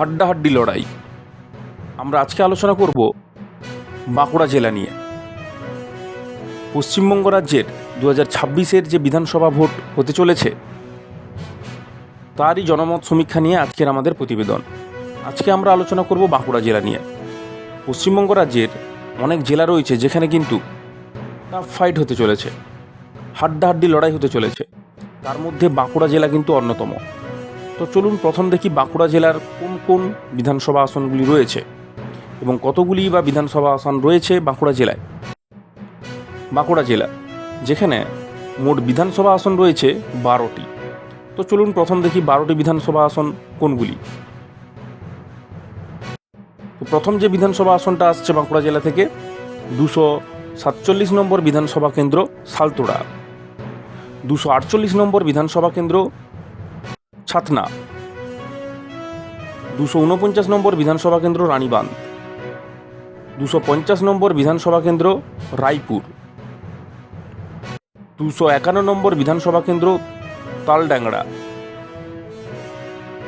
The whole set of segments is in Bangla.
হাড্ডাহাড্ডি লড়াই। আমরা আজকে আলোচনা করব বাঁকুড়া জেলা নিয়ে। পশ্চিমবঙ্গ রাজ্যের দু হাজার যে বিধানসভা ভোট হতে চলেছে, তারই জনমত সমীক্ষা নিয়ে আজকের আমাদের প্রতিবেদন। আজকে আমরা আলোচনা করব বাঁকুড়া জেলা নিয়ে। পশ্চিমবঙ্গ রাজ্যের অনেক জেলা রয়েছে যেখানে কিন্তু টাফ ফাইট হতে চলেছে, হাড্ডাহাড্ডি লড়াই হতে চলেছে। তার মধ্যে বাঁকুড়া জেলা কিন্তু অন্যতম। তো চলুন প্রথম দেখি বাঁকুড়া জেলার কোন কোন বিধানসভা আসনগুলি রয়েছে এবং কতগুলি বা বিধানসভা আসন রয়েছে বাঁকুড়া জেলায়। বাঁকুড়া জেলা, যেখানে মোট বিধানসভা আসন রয়েছে বারোটি। তো চলুন প্রথম দেখি বারোটি বিধানসভা আসন কোনগুলি। তো প্রথম যে বিধানসভা আসনটা আসছে বাঁকুড়া জেলা থেকে, দুশো সাতচল্লিশ নম্বর বিধানসভা কেন্দ্র সালতোড়া। দুশো আটচল্লিশ নম্বর বিধানসভা কেন্দ্র ছাতনা। দুশো উনপঞ্চাশ নম্বর বিধানসভা কেন্দ্র রানীবাঁধ। দুশো পঞ্চাশ নম্বর বিধানসভা কেন্দ্র রায়পুর। দুশো একান্ন নম্বর বিধানসভা কেন্দ্র তালড্যাংরা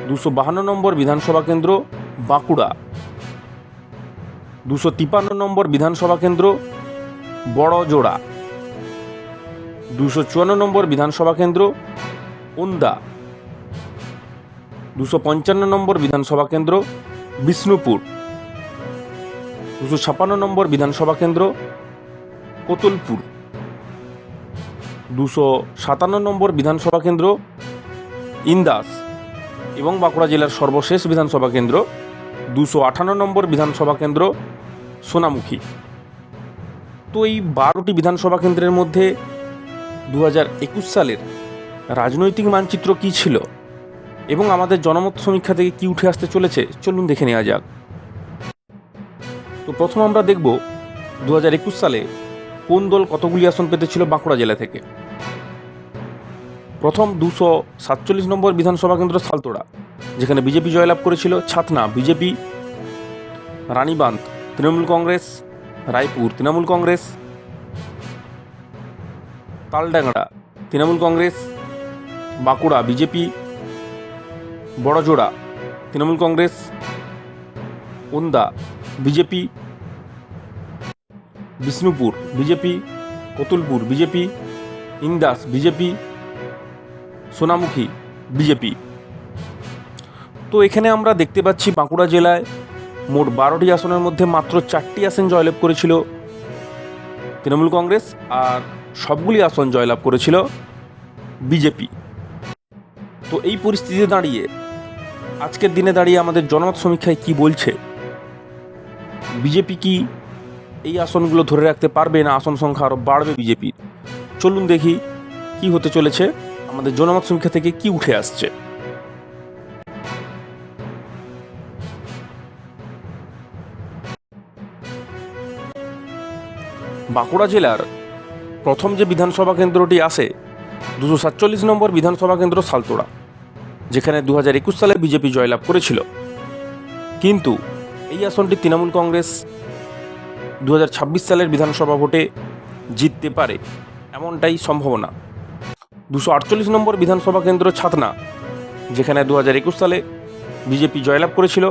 দুশো বাহান্ন নম্বর বিধানসভা কেন্দ্র বাঁকুড়া। দুশো তিপান্ন নম্বর বিধানসভা কেন্দ্র বড়জোড়া। দুশো চুয়ান্ন নম্বর বিধানসভা কেন্দ্র ওন্দা। দুশো পঞ্চান্ন নম্বর বিধানসভা কেন্দ্র, বিষ্ণুপুর। দুশো ছাপান্ন নম্বর বিধানসভা কেন্দ্র, কোতুলপুর। দুশো সাতান্ন নম্বর বিধানসভা কেন্দ্র, ইন্দাস। এবং বাঁকুড়া জেলার সর্বশেষ বিধানসভা কেন্দ্র, দুশো আটান্ন নম্বর বিধানসভা কেন্দ্র, সোনামুখী। তো এই বারোটি বিধানসভা কেন্দ্রের মধ্যে দু হাজার একুশ সালের রাজনৈতিক মানচিত্র কী ছিল? এবং আমাদের জনমত সমীক্ষা থেকে কি উঠে আসতে চলেছে, চলুন দেখে নেওয়া যাক। তো প্রথম আমরা দেখব দু হাজার একুশ সালে কোন দল কতগুলি আসন পেতেছিল বাঁকুড়া জেলা থেকে। প্রথম দুশো সাতচল্লিশ নম্বর বিধানসভা কেন্দ্র সালতোড়া, যেখানে বিজেপি জয়লাভ করেছিল Chhatna, BJP, Ranibandh, Trinamool Congress, Raipur, Trinamool Congress Taldangra Trinamool Congress, Bankura, BJP Barjora, Trinamool Congress Onda BJP, Bishnupur, BJP, Kotulpur, BJP, Indas, BJP, Sonamukhi, BJP. তো এখানে আমরা দেখতে পাচ্ছি বাঁকুড়া জেলায় মোট বারোটি আসনের মধ্যে মাত্র চারটি আসন জয়লাভ করেছিল তৃণমূল কংগ্রেস আর সবগুলি আসন জয়লাভ করেছিল বিজেপি। তো এই পরিস্থিতিতে দাঁড়িয়ে আজকের দিনে দাঁড়িয়ে আমাদের জনমত সমীক্ষায় কি বলছে? বিজেপি কি এই আসনগুলো ধরে রাখতে পারবে না? আসন সংখ্যা আরও বাড়বে বিজেপির। চলুন দেখি কি হতে চলেছে। আমাদের জনমত সমীক্ষা থেকে কি উঠে আসছে? বাঁকুড়া জেলার প্রথম যে বিধানসভা কেন্দ্রটি আসে দুশো সাতচল্লিশ নম্বর বিধানসভা কেন্দ্র সালতোড়া। যেখানে দু হাজার একুশ সালে বিজেপি জয়লাভ করেছিল। কিন্তু এই আসনটি তৃণমূল কংগ্রেস দু হাজার ছাব্বিশ সালের বিধানসভা ভোটে জিততে পারে, এমনটাই সম্ভাবনা। দুশো আটচল্লিশ নম্বর বিধানসভা কেন্দ্র ছাতনা, যেখানে দু হাজার একুশ সালে বিজেপি জয়লাভ করেছিল।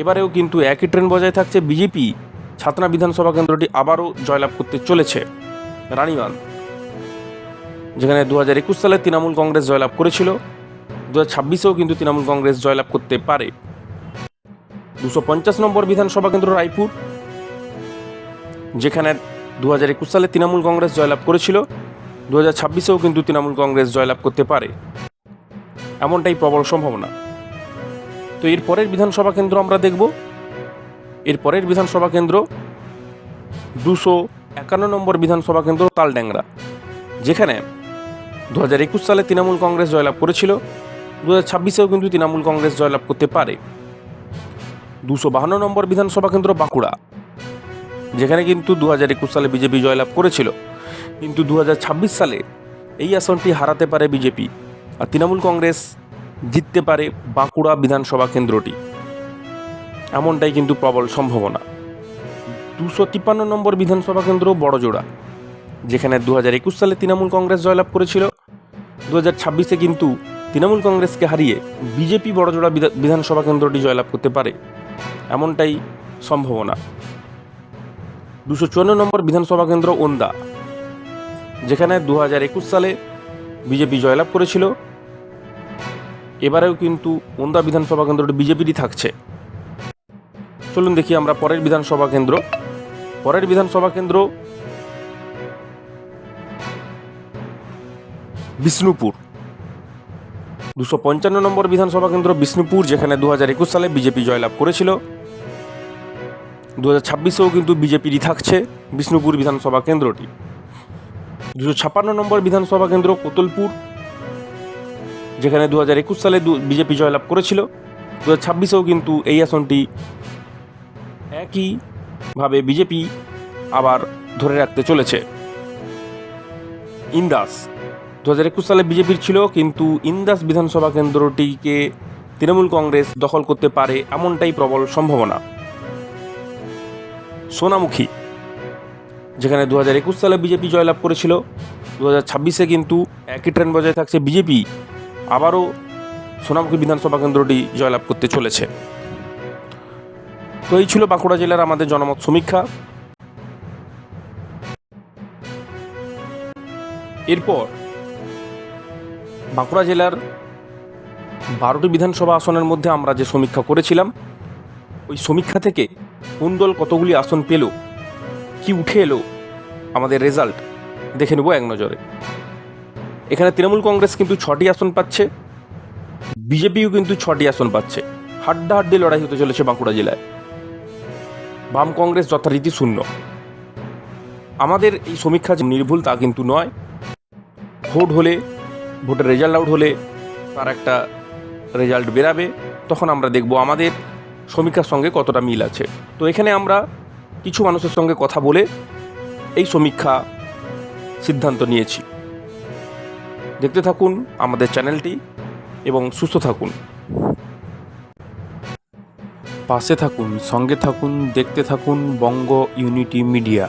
এবারেও কিন্তু একই ট্রেন বজায় থাকছে বিজেপি, ছাতনা বিধানসভা কেন্দ্রটি আবারও জয়লাভ করতে চলেছে রানীবাঁধ যেখানে দু হাজার একুশ সালে তৃণমূল কংগ্রেস জয়লাভ করেছিল। দু ছাব্বিশেও কিন্তু তৃণমূল কংগ্রেস জয়লাভ করতে পারে। দুশো পঞ্চাশ নম্বর বিধানসভা কেন্দ্র রায়পুর, যেখানে দু হাজার একুশ সালে তৃণমূল কংগ্রেস জয়লাভ করেছিল। দু হাজার ছাব্বিশেও কিন্তু তৃণমূল কংগ্রেস জয়লাভ করতে পারে। এমনটাই প্রবল সম্ভাবনা। তো এর পরের বিধানসভা কেন্দ্র আমরা দেখব। এর পরের বিধানসভা কেন্দ্র দুশো একান্ন নম্বর বিধানসভা কেন্দ্র তালড্যাংরা যেখানে দু হাজার একুশ সালে তৃণমূল কংগ্রেস জয়লাভ করেছিল। দু হাজার ছাব্বিশেও কিন্তু তৃণমূল কংগ্রেস জয়লাভ করতে পারে। দুশো বাহান্ন নম্বর বিধানসভা কেন্দ্র বাঁকুড়া, যেখানে কিন্তু দু হাজার একুশ সালে বিজেপি জয়লাভ করেছিল। কিন্তু দু হাজার ছাব্বিশ সালে এই আসনটি হারাতে পারে বিজেপি আর তৃণমূল কংগ্রেস জিততে পারে বাঁকুড়া বিধানসভা কেন্দ্রটি। এমনটাই কিন্তু প্রবল সম্ভাবনা। দুশো তিপ্পান্ন নম্বর বিধানসভা কেন্দ্র বড়জোড়া, যেখানে দু হাজার একুশ সালে তৃণমূল কংগ্রেস জয়লাভ করেছিল। দু হাজার ছাব্বিশে কিন্তু তৃণমূল কংগ্রেসকে হারিয়ে বিজেপি বড়জোড়া বিধানসভা কেন্দ্রটি জয়লাভ করতে পারে, এমনটাই সম্ভাবনা। দুশো চুয়ান্ন নম্বর বিধানসভা কেন্দ্র ওন্দা, যেখানে দু হাজার একুশ সালে বিজেপি জয়লাভ করেছিল। এবারেও কিন্তু ওন্দা বিধানসভা কেন্দ্রটি বিজেপিরই থাকছে। চলুন দেখি আমরা পরের বিধানসভা কেন্দ্র। পরের বিধানসভা কেন্দ্র বিষ্ণুপুর। দুশো পঞ্চান্ন নম্বর বিধানসভা কেন্দ্র বিষ্ণুপুর, যেখানে দু হাজার একুশ সালে বিজেপি জয়লাভ করেছিল। দু হাজার ছাব্বিশেও কিন্তু বিজেপিরই থাকছে বিষ্ণুপুর বিধানসভা কেন্দ্রটি। দুশো ছাপ্পান্ন নম্বর বিধানসভা কেন্দ্র কোতলপুর, যেখানে দু হাজার একুশ সালে বিজেপি জয়লাভ করেছিল। দু হাজার ছাব্বিশেও কিন্তু এই আসনটি একইভাবে বিজেপি আবার ধরে রাখতে চলেছে। ইন্দাস। দু হাজার একুশ সালে বিজেপির ছিল, কিন্তু ইন্দাস বিধানসভা কেন্দ্রটিকে তৃণমূল কংগ্রেস দখল করতে পারে এমনটাই প্রবল সম্ভাবনা। সোনামুখী, যেখানে দু হাজার একুশ সালে বিজেপি জয়লাভ করেছিল দু হাজার ছাব্বিশে কিন্তু একই ট্রেন বজায় থাকছে বিজেপি, আবারও সোনামুখী বিধানসভা কেন্দ্রটি জয়লাভ করতে চলেছে। তো এই ছিল বাঁকুড়া জেলার আমাদের জনমত সমীক্ষা। এরপর বাঁকুড়া জেলার বারোটি বিধানসভা আসনের মধ্যে আমরা যে সমীক্ষা করেছিলাম, ওই সমীক্ষা থেকে কোন দল কতগুলি আসন পেল, কি উঠে এলো, আমাদের রেজাল্ট দেখে নেব এক নজরে। এখানে তৃণমূল কংগ্রেস কিন্তু ছটি আসন পাচ্ছে, বিজেপিও কিন্তু ছটি আসন পাচ্ছে। হাড্ডাহাড্ডি লড়াই হতে চলেছে বাঁকুড়া জেলায়। বাম কংগ্রেস যথারীতি শূন্য। আমাদের এই সমীক্ষা যে নির্ভুল তা কিন্তু নয়। ভোট হলে ভোটের রেজাল্ট আউট হলে তার একটা রেজাল্ট বেরাবে, তখন আমরা দেখব আমাদের সমীক্ষার সঙ্গে কতটা মিল আছে। তো এখানে আমরা কিছু মানুষের সঙ্গে কথা বলে এই সমীক্ষা সিদ্ধান্ত নিয়েছি। দেখতে থাকুন আমাদের চ্যানেলটি এবং সুস্থ থাকুন। পাশে থাকুন, সঙ্গে থাকুন, দেখতে থাকুন বঙ্গ ইউনিটি মিডিয়া।